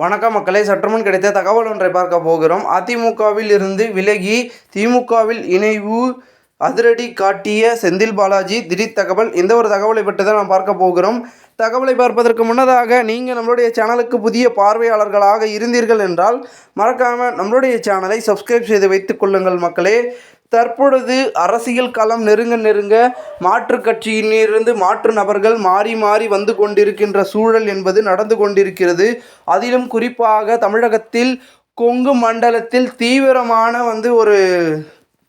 வணக்கம் மக்களை சற்றுமுன் கிடைத்த தகவல் ஒன்றை பார்க்க போகிறோம். அதிமுகவில் இருந்து விலகி திமுகவில் இணைவு அதிரடி காட்டிய செந்தில் பாலாஜி திடீர் தகவல். இந்த ஒரு தகவலை பற்றி தான் நாம் பார்க்க போகிறோம். தகவலை பார்ப்பதற்கு முன்னதாக நீங்கள் நம்மளுடைய சேனலுக்கு புதிய பார்வையாளர்களாக இருந்தீர்கள் என்றால் மறக்காமல் நம்மளுடைய சேனலை சப்ஸ்கிரைப் செய்து வைத்துக் கொள்ளுங்கள் மக்களே. தற்பொழுது அரசியல் களம் நெருங்க நெருங்க மாற்று கட்சியிலிருந்து மாற்று நபர்கள் மாறி மாறி வந்து கொண்டிருக்கின்ற சூழல் என்பது நடந்து கொண்டிருக்கிறது. அதிலும் குறிப்பாக தமிழகத்தில் கொங்கு மண்டலத்தில் தீவிரமான வந்து ஒரு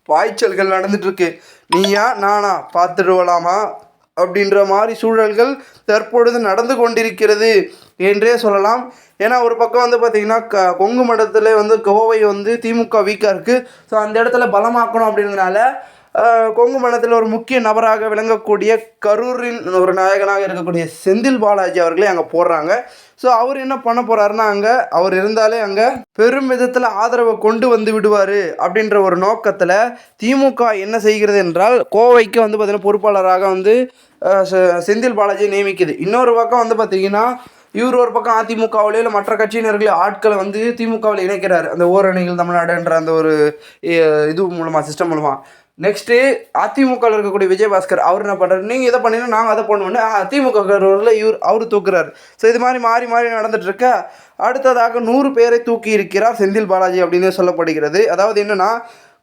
பாய்ச்சல்கள் நடந்துட்டுருக்கு. நீயா நானா பார்த்துட்டு வரலாமா அப்படின்ற மாதிரி சூழல்கள் தற்பொழுது நடந்து கொண்டிருக்கிறது என்றே சொல்லலாம். ஏன்னா ஒரு பக்கம் வந்து பார்த்திங்கன்னா க கொங்கு மண்டலத்தில் வந்து கோவை வந்து திமுக வீக்காக இருக்குது ஸோ அந்த இடத்துல பலமாக்கணும் அப்படின்றதுனால கொங்கு மண்டலத்தில் ஒரு முக்கிய நபராக விளங்கக்கூடிய கரூரின் ஒரு நாயகனாக இருக்கக்கூடிய செந்தில் பாலாஜி அவர்களே அங்கே போடுறாங்க. ஸோ அவர் என்ன பண்ண போகிறாருன்னா அங்கே அவர் இருந்தாலே அங்கே பெரும் விதத்தில் ஆதரவை கொண்டு வந்து விடுவார் அப்படின்ற ஒரு நோக்கத்தில் திமுக என்ன செய்கிறது என்றால் கோவைக்கு வந்து பார்த்திங்கன்னா பொறுப்பாளராக வந்து செந்தில் பாலாஜியை நியமிக்குது. இன்னொரு பக்கம் வந்து பார்த்திங்கன்னா இவர் ஒரு பக்கம் அதிமுகவிலே இல்லை மற்ற கட்சியினர்களே ஆட்களை வந்து திமுகவில் இணைக்கிறார். அந்த ஓரணிகள் தமிழ்நாடுன்ற அந்த ஒரு இது மூலமாக சிஸ்டம் மூலமாக நெக்ஸ்ட்டு அதிமுகவில் இருக்கக்கூடிய விஜயபாஸ்கர் அவர் என்ன பண்ணுறாரு நீங்கள் இதை பண்ணினா நாங்கள் அதை பண்ணுவோன்னு அதிமுக இவர் அவர் தூக்குறாரு. ஸோ இது மாதிரி மாறி மாறி நடந்துகிட்ருக்க அடுத்ததாக நூறு பேரை தூக்கி இருக்கிறார் செந்தில் பாலாஜி அப்படின்னு சொல்லப்படுகிறது. அதாவது என்னன்னா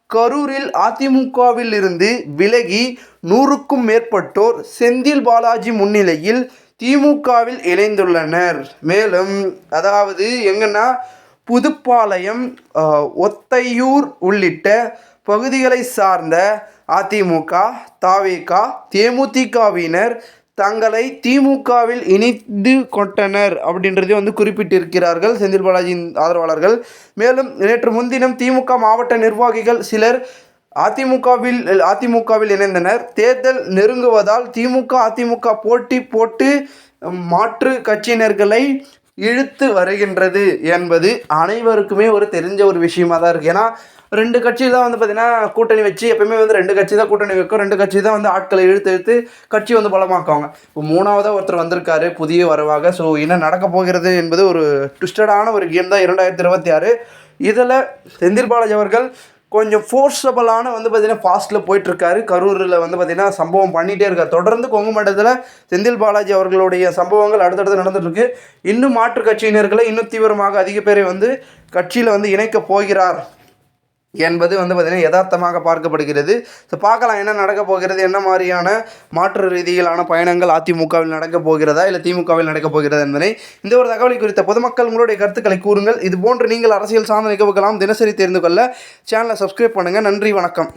கரூரில் அதிமுகவில் இருந்து விலகி நூறுக்கும் மேற்பட்டோர் செந்தில் பாலாஜி முன்னிலையில் திமுகவில் இணைந்துள்ளனர். மேலும் அதாவது எங்கன்னா புதுப்பாளையம் ஒத்தையூர் உள்ளிட்ட பகுதிகளை சார்ந்த அதிமுக தாவேகா தேமுதிகவினர் தங்களை திமுகவில் இணைந்து கொண்டனர் அப்படின்றதை வந்து குறிப்பிட்டிருக்கிறார்கள் செந்தில் பாலாஜியின் ஆதரவாளர்கள். மேலும் நேற்று முன்தினம் திமுக மாவட்ட நிர்வாகிகள் சிலர் அதிமுகவில் அதிமுகவில் இணைந்தனர். தேர்தல் நெருங்குவதால் திமுக அதிமுக போட்டி போட்டு மாற்று கட்சியினர்களை இழுத்து வருகின்றது என்பது அனைவருக்குமே ஒரு தெரிஞ்ச ஒரு விஷயமா தான் இருக்குது ஏன்னா ரெண்டு கட்சி தான் வந்து பார்த்திங்கன்னா கூட்டணி வச்சு எப்பயுமே வந்து ரெண்டு கட்சி தான் கூட்டணி வைக்கும். ரெண்டு கட்சி தான் வந்து ஆட்களை இழுத்து இழுத்து கட்சி வந்து பலமாக்குவாங்க. இப்போ மூணாவதாக ஒருத்தர் வந்திருக்காரு புதிய வரவாக. ஸோ என்ன நடக்க போகிறது என்பது ஒரு ட்விஸ்டடான ஒரு கேம் தான் இரண்டாயிரத்தி இருபத்தி ஆறு. இதில் செந்தில் பாலாஜி அவர்கள் கொஞ்சம் ஃபோர்ஸபுளான வந்து பார்த்திங்கன்னா ஃபாஸ்ட்டில் போயிட்டுருக்காரு. கரூரில் வந்து பார்த்திங்கன்னா சம்பவம் பண்ணிகிட்டே இருக்கார். தொடர்ந்து கொங்கு மண்டலத்தில் செந்தில் பாலாஜி அவர்களுடைய சம்பவங்கள் அடுத்தடுத்து நடந்துட்டுருக்கு. இன்னும் மாற்று கட்சியினர்களை இன்னும் தீவிரமாக அதிக பேரை வந்து கட்சியில் வந்து இணைக்கப் போகிறார். என்பது வந்து பார்த்திங்கன்னா யதார்த்தமாக பார்க்கப்படுகிறது. ஸோ பார்க்கலாம் என்ன நடக்க போகிறது என்ன மாதிரியான மாற்று ரீதியிலான பயணங்கள் அதிமுகவில் நடக்கப் போகிறதா இல்லை திமுகவில் நடக்கப் போகிறதா என்பதை இந்த ஒரு தகவலை குறித்த பொதுமக்கள் உங்களுடைய கருத்துக்களை கூறுங்கள். இது போன்று நீங்கள் அரசியல் சார்ந்த நிகழ்வுகளாம் தினசரி தெரிந்து கொள்ள சேனலை சப்ஸ்கிரைப் பண்ணுங்கள் நன்றி வணக்கம்.